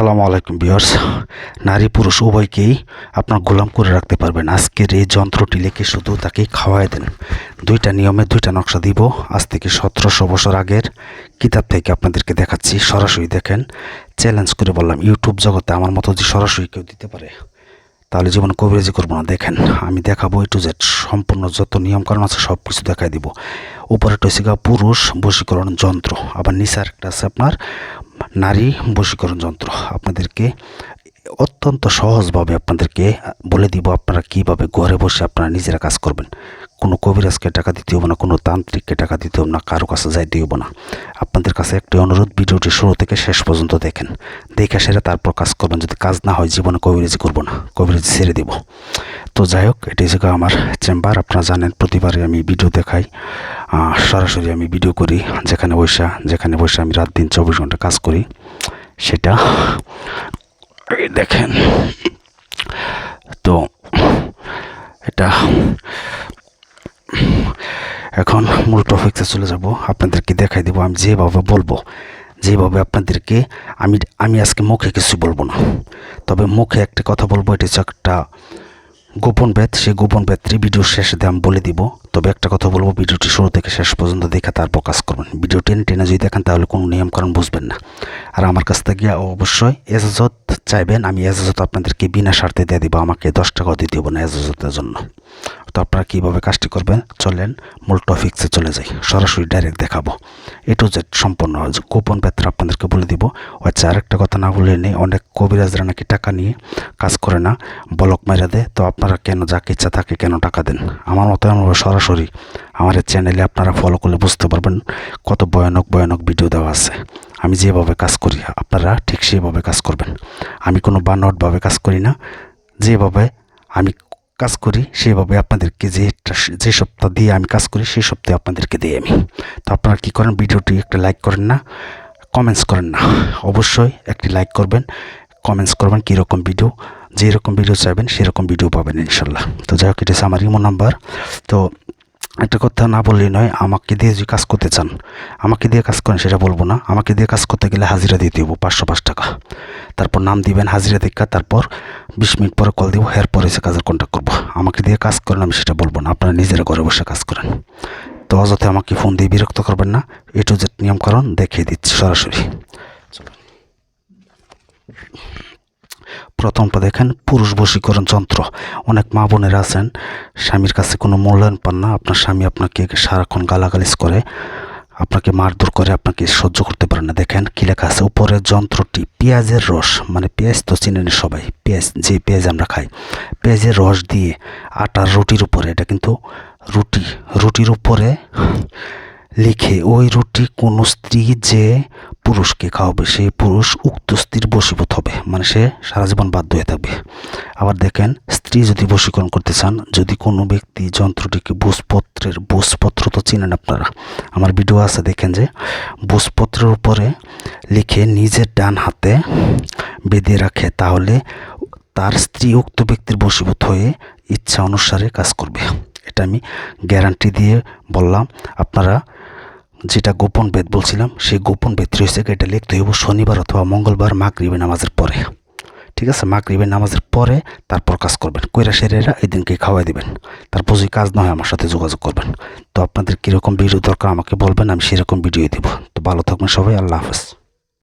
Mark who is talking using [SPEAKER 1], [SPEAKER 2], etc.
[SPEAKER 1] আসসালামু আলাইকুম বিয়ার্স নারী পুরুষ উভয়কেই আপনার গোলাম করে রাখতে পারবেন। আজকের এই যন্ত্রটি লেখে শুধু তাকে খাওয়াই দেন। দুইটা নিয়মে দুইটা নকশা দিব। আজ থেকে সতেরোশো বছর আগের কিতাব থেকে আপনাদেরকে দেখাচ্ছি। সরাসরি দেখেন। চ্যালেঞ্জ করে বললাম, ইউটিউব জগতে আমার মতো যে সরাসরি কেউ দিতে পারে তাহলে জীবন কবিরাজি করব না, দেখেন। আমি দেখাবো এ টু জেড সম্পূর্ণ যত নিয়মকানুন আছে সব কিছু দেখাই দিব। উপরে টসিকা পুরুষ বশীকরণ যন্ত্র, আবার নিচে একটা আছে আপনার নারী বশীকরণ যন্ত্র। আপনাদেরকে অত্যন্ত সহজভাবে আপনাদেরকে বলে দিব আপনারা কীভাবে ঘরে বসে আপনারা নিজেরা কাজ করবেন। কোনো কবিরাজকে টাকা দিতে হবে না, কোনো তান্ত্রিককে টাকা দিতে হবে না, কারও কাছে যাইতে হবে না। আপনাদের কাছে একটি অনুরোধ, ভিডিওটি শুরু থেকে শেষ পর্যন্ত দেখেন। দেখে সেরে তারপর কাজ করবেন। যদি কাজ না হয় জীবনে কবিরাজি করব না, কবিরাজি ছেড়ে দিব। তো যাই হোক, এটি হচ্ছে আমার চেম্বার। আপনারা জানেন, প্রতিবারে আমি ভিডিও দেখাই। সরাসরি আমি ভিডিও করি, যেখানে বসা, যেখানে বসে আমি রাত দিন চব্বিশ ঘণ্টা কাজ করি। সেটা দেখেন। তো এটা এখন মূল টপিকসে চলে যাব। আপনাদেরকে দেখাই দেবো, আমি যেভাবে বলব, যেভাবে আপনাদেরকে আমি আমি আজকে মুখে কিছু বলব না। তবে মুখে একটা কথা বলব, এটা হচ্ছে একটা গোপন বেদ সেই গোপন বেদটি ভিডিও শেষে আমি বলে দিব। তবে একটা কথা বলব ভিডিওটি শুরু থেকে শেষ পর্যন্ত দেখে তার প্রকাশ করবেন। ভিডিও টেনে টেনে যদি দেখেন, তাহলে কোনো নিয়মকানুন বুঝবেন না। আর আমার কাছ থেকে অবশ্যই এজাজত চাইবেন, আমি এজাজত আপনাদেরকে বিনা স্বার্থে দিয়ে দিব, আমাকে দশ টাকাও দিতে হবে না এজাজতের জন্য। তো আপনারা কীভাবে কাজটি করবেন? চলেন মূল টপিক্সে চলে যাই। সরাসরি ডাইরেক্ট দেখাবো। এ টু জেড যে গোপন ব্যাপার আপনাদেরকে বলে দিব। আচ্ছা আরেকটা কথা না বলে নেই, অনেক কবিরাজরা নাকি টাকা নিয়ে কাজ করে না বলক মেরে দেয়। তো আপনারা কেন যাকে ইচ্ছা তাকে কেন টাকা দেন? আমার মতো আমরা সরাসরি আমার চ্যানেলে আপনারা ফলো করলে বুঝতে পারবেন কত ভয়ানক ভয়ানক ভিডিও দেওয়া আছে। আমি যেভাবে কাজ করি, আপনারা ঠিক সেভাবে কাজ করবেন। আমি কোনো বানটভাবে কাজ করি না। যেভাবে আমি কাজ করি, সেভাবে আপনাদেরকে যে যে সপ্তাহ দিয়ে আমি কাজ করি, সেই সপ্তাহে আপনাদেরকে দিই আমি। তো আপনারা কী করেন, ভিডিওটি একটা লাইক করেন না কমেন্টস করেন না। অবশ্যই একটি লাইক করবেন কমেন্টস করবেন কীরকম ভিডিও যেরকম ভিডিও চাইবেন, সেরকম ভিডিও পাবেন ইনশাল্লাহ। তো যাই হোক, এটা আমার ইমো নাম্বার তো একটা কথা না বললেই নয়, আমাকে দিয়ে যদি কাজ করতে চান, আমাকে দিয়ে কাজ করেন, সেটা বলব না। আমাকে দিয়ে কাজ করতে গেলে হাজিরা দিতে হব পাঁচশো পাঁচ টাকা। তারপর নাম দিবেন হাজিরা দেখা, তারপর বিশ মিনিট পরে কল দিব এরপর এসে কাজের কন্ট্যাক্ট করব। আমাকে দিয়ে কাজ করেন, আমি সেটা বলব না। আপনারা নিজেরা ঘরে বসে কাজ করেন। তো অযথা আমাকে ফোন দিয়ে বিরক্ত করবেন না। এ টু জেড নিয়মকানুন দেখিয়ে দিচ্ছি সরাসরি। প্রথমটা দেখেন, পুরুষ বশীকরণ যন্ত্র। অনেক মা বোনেরা আছেন, স্বামীর কাছে কোনো মূল্যায়ন পান না। আপনার স্বামী আপনাকে সারাক্ষণ গালাগালিজ করে। আপনাকে মারধর করে আপনাকে সহ্য করতে পারে না। দেখেন কী লেখা আছে? উপরে যন্ত্রটি পেঁয়াজের রস মানে পেঁয়াজ তো চিনেন সবাই, পেঁয়াজ, যে পেঁয়াজ আমরা খাই, পেঁয়াজের রস দিয়ে আটার রুটির উপরে, এটা কিন্তু রুটি, রুটির উপরে লিখে, ওই রুটি কোনো স্ত্রী যে পুরুষকে খাওয়াবে, সেই পুরুষ উক্ত স্ত্রীর বশীভূত হবে। মানে সে সারা জীবন বাধ্য হয়ে থাকবে। আবার দেখেন, স্ত্রী যদি বশীকরণ করতে চান, যদি কোনো ব্যক্তি যন্ত্রটিকে বুঝপত্রের বুঝপত্র তো চিনেন আপনারা। আমার ভিডিও আছে, দেখেন যে, বুঝপত্রের উপরে লিখে নিজের ডান হাতে বেঁধে রাখে, তাহলে তার স্ত্রী উক্ত ব্যক্তির বশীভূত হয়ে ইচ্ছা অনুসারে কাজ করবে। এটা আমি গ্যারান্টি দিয়ে বললাম, আপনারা যেটা গোপন বেদ বলছিলাম, সেই গোপন বেদ রয়েছে এটা লিখতে হইব শনিবার অথবা মঙ্গলবার মাগরিবে নামাজের পরে। ঠিক আছে? মাগরিবে নামাজের পরে তারপর কাজ করবেন। কইরা সেরেরা এই দিনকে খাওয়াই দেবেন। তারপর যদি কাজ না হয় আমার সাথে যোগাযোগ করবেন। তো আপনাদের কীরকম ভিডিও দরকার আমাকে বলবেন, আমি সেরকম ভিডিও দেবো। তো ভালো থাকবেন সবাই, আল্লাহ হাফেজ।